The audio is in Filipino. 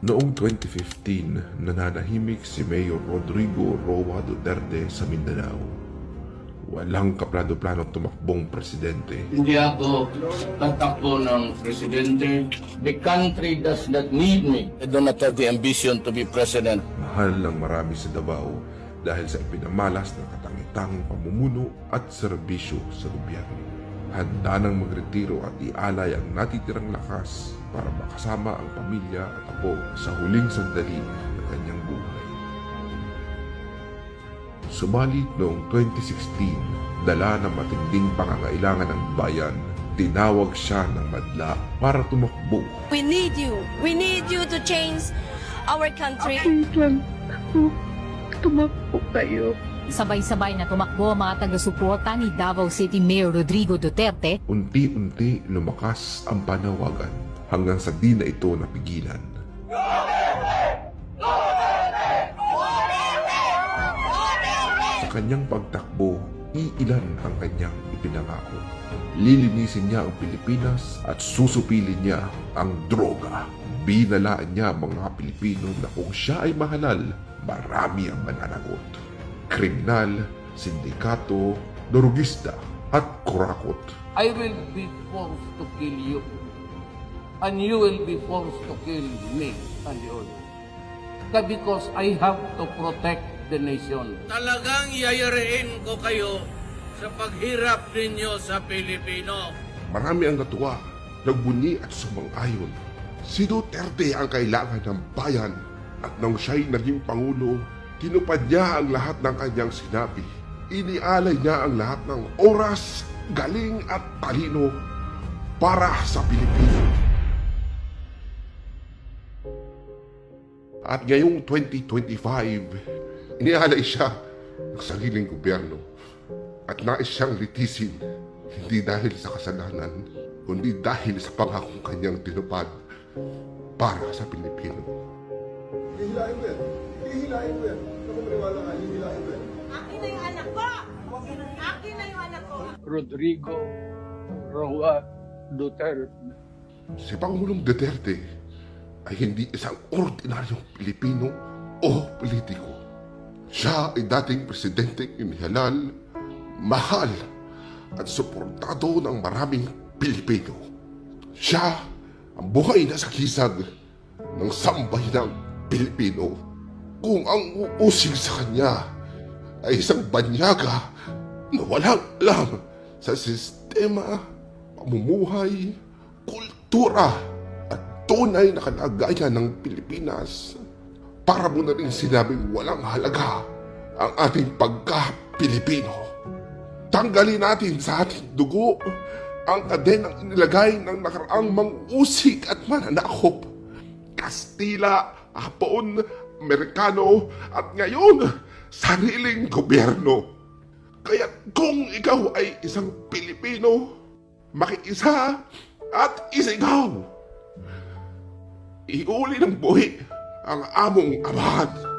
Noong 2015, nananahimik si Mayor Rodrigo Roa Duterte sa Mindanao. Walang kaplano-plano tumakbong presidente. Hindi ako tatakbo ng presidente. The country does not need me. I do not have the ambition to be president. Mahal ng marami sa Davao dahil sa ipinamalas na katangitang pamumuno at serbisyo sa gobyerno. Handa nang magretiro at ialay ang natitirang lakas para makasama ang pamilya at apo sa huling sandali ng kanyang buhay. Subalit noong 2016, dala ng matinding pangangailangan ng bayan, tinawag siya ng madla para tumakbo We need you. We need you to change our country. Wait lang ako. Tumakbo kayo. Sabay-sabay na tumakbo ang mga taga-suporta ni Davao City Mayor Rodrigo Duterte Unti-unti lumakas ang panawagan hanggang sa di na ito napigilan. Sa kanyang pagtakbo, iilan ang kanyang ipinangako. Lilinisin niya ang Pilipinas at susupilin niya ang droga. Binalaan niya mga Pilipino na kung siya ay mahalal, marami ang mananagot. Kriminal, sindikato, dorugista at kurakot. I will be forced to kill you. And you will be forced to kill me and you. Because I have to protect the nation. Talagang yayariin ko kayo sa paghirap ninyo sa Pilipino. Marami ang natuwa, nagbunyi at sumang-ayon. Si Duterte ang kailangan ng bayan at nang siya'y naging Pangulo, tinupad niya ang lahat ng kanyang sinabi. Inialay niya ang lahat ng oras, galing at talino para sa Pilipino. At ngayong 2025, inialay siya ng sariling gobyerno at nais siyang litisin hindi dahil sa kasalanan, kundi dahil sa pangakong kanyang tinupad para sa Pilipino. Hihilain ko yan. Hihilain ko yan. Kung maniwala ka, hihilain ko yan. Akin na yung anak ko! Akin na yung anak ko! Rodrigo Roa Duterte. Si Pangulong Duterte ay hindi isang ordinaryong Pilipino o politiko. Siya ay dating presidenteng inihalal, mahal at suportado ng maraming Pilipino. Siya ang buhay na sakisag ng sambahinang Pilipino. Kung ang uusig sa kanya ay isang banyaga na walang alam sa sistema, pamumuhay, kultura at tunay na kalagayan ng Pilipinas. Para mo na rin sinabing walang halaga ang ating pagka-Pilipino. Tanggalin natin sa ating dugo ang kadenang inilagay ng nakaraang mangusik at mananakop. Kastila, Hapon, Amerikano at ngayon, sariling gobyerno. Kaya kung ikaw ay isang Pilipino, makiisa at isigaw. Iuli ng buhi ang among amahan.